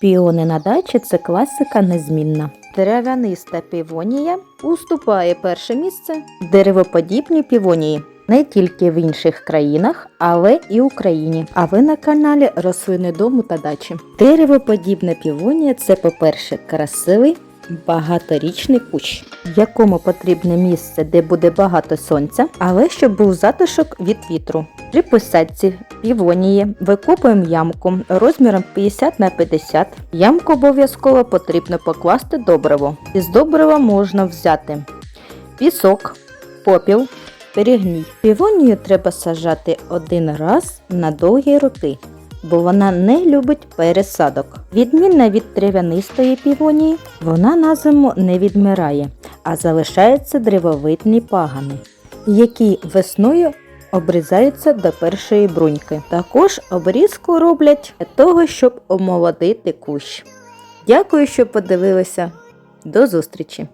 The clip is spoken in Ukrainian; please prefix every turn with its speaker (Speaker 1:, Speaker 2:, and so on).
Speaker 1: Піони на дачі це класика незмінна. Дерев'яниста півонія уступає перше місце деревоподібні півонії. Не тільки в інших країнах, але і Україні. А ви на каналі Рослини дому та дачі. Деревоподібна півонія це, по-перше, красивий багаторічний кущ, якому потрібне місце, де буде багато сонця, але щоб був затишок від вітру. При посадці півонії викопуємо ямку розміром 50 на 50. Ямку обов'язково потрібно покласти добриво. Із добрива можна взяти пісок, попіл, перегній. Півонію треба сажати один раз на довгі роки, бо вона не любить пересадок. Відмінна від трав'янистої півонії, вона на зиму не відмирає, а залишаються древовидні пагани, які весною обрізаються до першої бруньки. Також обрізку роблять для того, щоб омолодити кущ. Дякую, що подивилися. До зустрічі!